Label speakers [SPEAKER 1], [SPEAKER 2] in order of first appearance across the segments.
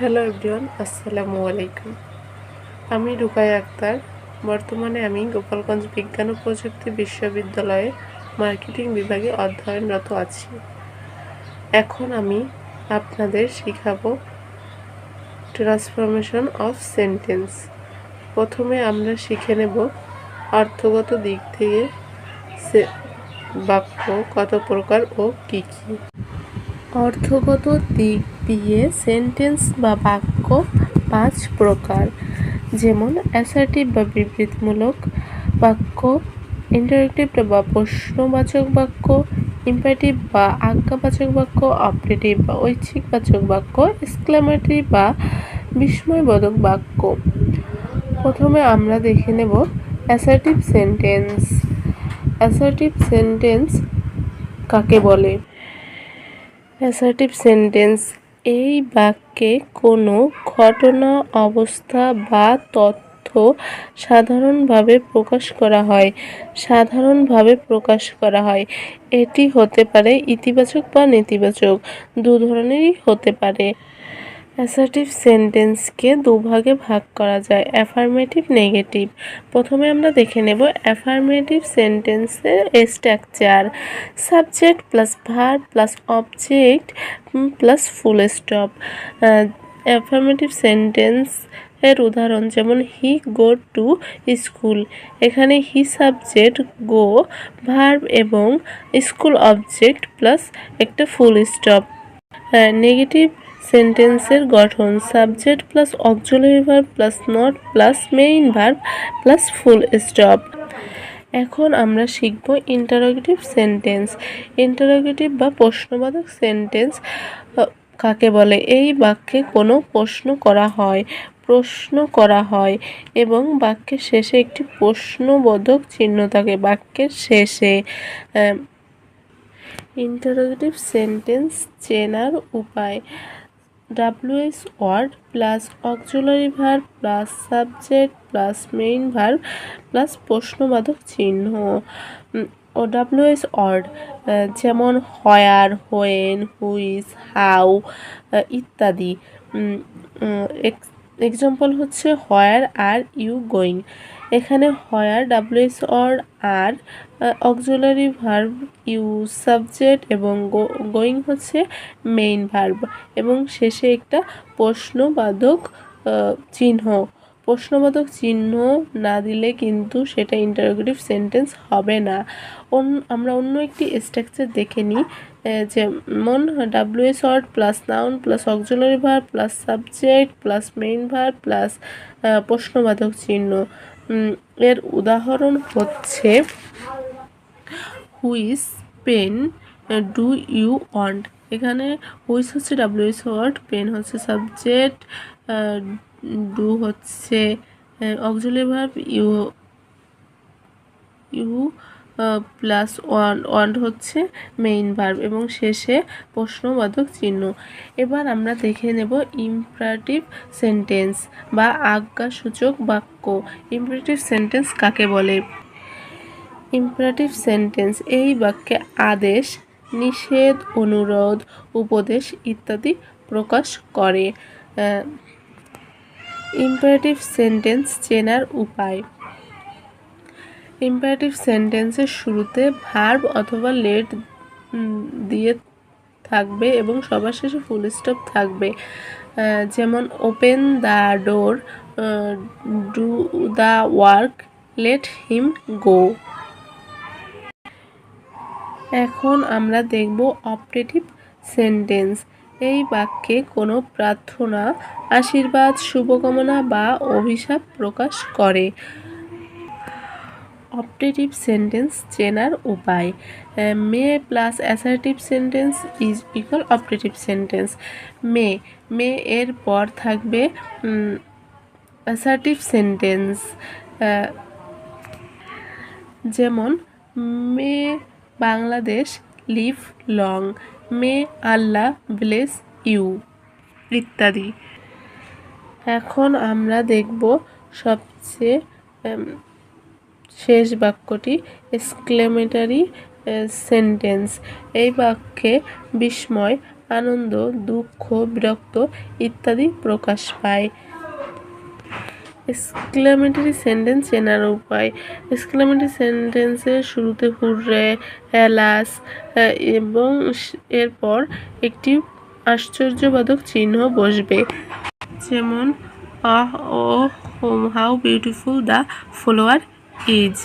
[SPEAKER 1] Hello everyone, আসসালামু আলাইকুম। আমি রুকাই আক্তার। বর্তমানে আমি গোপালগঞ্জ বিজ্ঞান ও প্রযুক্তি বিশ্ববিদ্যালয়ে মার্কেটিং বিভাগে অধ্যয়নরত আছি। এখন আমি আপনাদের শেখাবো ট্রান্সফরমেশন অফ সেন্টেন্স। প্রথমে আমরা শিখে নেব অর্থগত দিক থেকে বাক্য কত প্রকার ও কী কী। অর্থগত দিক দিয়ে সেন্টেন্স বা বাক্য পাঁচ প্রকার। যেমন অ্যাসার্টিভ বা বিবৃতিমূলক বাক্য ইন্টারেক্টিভ বা প্রশ্নবাচক বাক্য ইম্পারেটিভ বা আজ্ঞাবাচক বাক্য অপারেটিভ বা ঐচ্ছিকবাচক বাক্য এক্সক্লেমেটরি বা বিস্ময়বোধক বাক্য। প্রথমে আমরা দেখে নেব অ্যাসার্টিভ সেন্টেন্স অ্যাসার্টিভ সেন্টেন্স কাকে বলে? অ্যাসার্টিভ সেন্টেন্স এই বাক্যে কোনো ঘটনা, অবস্থা বা তথ্য সাধারণভাবে প্রকাশ করা হয়, সাধারণভাবে প্রকাশ করা হয়। এটি হতে পারে ইতিবাচক বা নেতিবাচক, দু ধরনেরই হতে পারে। অ্যাসার্টিভ সেন্টেন্সকে দুভাগে ভাগ করা যায়, অ্যাফার্মেটিভ, নেগেটিভ। প্রথমে আমরা দেখে নেব অ্যাফার্মেটিভ সেন্টেন্সের structure. Subject plus verb plus object plus full stop. Affirmative sentence এর উদাহরণ যেমন, হি গো টু স্কুল। এখানে হি সাবজেক্ট, গো, ভার্ব এবং স্কুল অবজেক্ট প্লাস একটা ফুল স্টপ। নেগেটিভ সেন্টেন্সের গঠন, subject plus auxiliary verb plus not plus main verb plus full stop. এখন আমরা শিখব ইন্টারোগেটিভ সেন্টেন্স। ইন্টারোগেটিভ বা প্রশ্নবাদক সেন্টেন্স কাকে বলে? এই বাক্যে কোনো প্রশ্ন করা হয়, প্রশ্ন করা হয় এবং বাক্যের শেষে একটি প্রশ্নবোধক চিহ্ন থাকে বাক্যের শেষে। ইন্টারোগেটিভ সেন্টেন্স চেনার উপায়। WH word plus auxiliary verb plus subject plus main verb plus প্রশ্নবাদক চিহ্ন। ও ডাব্লিউএস ওয়ার্ড যেমন হয়ার, হোয়েন, হুইস, হাউ ইত্যাদি। এক্সাম্পল হচ্ছে হোয়ার আর ইউ গোয়িং। এখানে where WH or are auxiliary verb you subject এবং গোয়িং হচ্ছে মেইন ভার্ব এবং শেষে একটা প্রশ্নবাদক চিহ্ন। প্রশ্নবাদক চিহ্ন না দিলে কিন্তু সেটা ইন্টারোগেটিভ সেন্টেন্স হবে না। আমরা অন্য একটি স্ট্রাকচার দেখে নিই যেমন WH word plus noun plus auxiliary verb plus subject plus main verb plus প্রশ্নবাদক চিহ্ন। এর উদাহরণ হচ্ছে হুইস পেন ডু ইউ ওয়ান্ট এখানে হুইস হচ্ছে ডাব্লিউএস ওয়ার্ড পেন হচ্ছে সাবজেক্ট ডু হচ্ছে auxiliary you you plus one one হচ্ছে মেইন ভার্ব এবং শেষে প্রশ্নবাদক চিহ্ন। এবার আমরা দেখে নেব ইম্পারেটিভ সেন্টেন্স বা আজ্ঞাসূচক বাক্য। ইম্পারেটিভ সেন্টেন্স কাকে বলে? ইম্পারেটিভ সেন্টেন্স এই বাক্যে আদেশ, নিষেধ, অনুরোধ, উপদেশ ইত্যাদি প্রকাশ করে। ইম্পারেটিভ সেন্টেন্স চেনার উপায়। ইম্পারেটিভ সেন্টেন্সের শুরুতে ভার্ব অথবা লেট দিয়ে থাকবে এবং সবার শেষে ফুল স্টপ থাকবে। যেমন open the door do the work let him go এখন আমরা দেখব অপারেটিভ সেন্টেন্স এই বাক্যে কোনো প্রার্থনা, আশীর্বাদ, শুভকামনা বা অভিশাপ প্রকাশ করে। অপারেটিভ সেন্টেন্স চেনার উপায়। May plus assertive sentence is equal operative sentence. May may এর পর থাকবে অ্যাসার্টিভ সেন্টেন্স। যেমন, may Bangladesh live long, may Allah bless you, ইত্যাদি। এখন আমরা দেখব সবচেয়ে শেষ বাক্যটি এক্সক্লেমেটারি সেন্টেন্স এই বাক্যে বিস্ময়, আনন্দ, দুঃখ, বিরক্ত ইত্যাদি প্রকাশ পায়। এক্সক্লেমেটরি সেন্টেন্স চেনার উপায়। এক্সক্লেমেটরি সেন্টেন্সের শুরুতে হুররে অ্যালাস এবং এরপর একটি আশ্চর্যবাদক চিহ্ন বসবে। যেমন, ah, O how beautiful the follower is.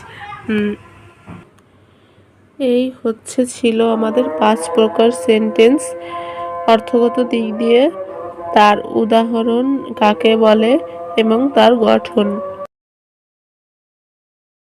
[SPEAKER 1] এই হচ্ছে ছিল আমাদের পাঁচ প্রকার সেন্টেন্স। অর্থগত দিক দিয়ে তার উদাহরণ কাকে বলে এবং তার গঠন।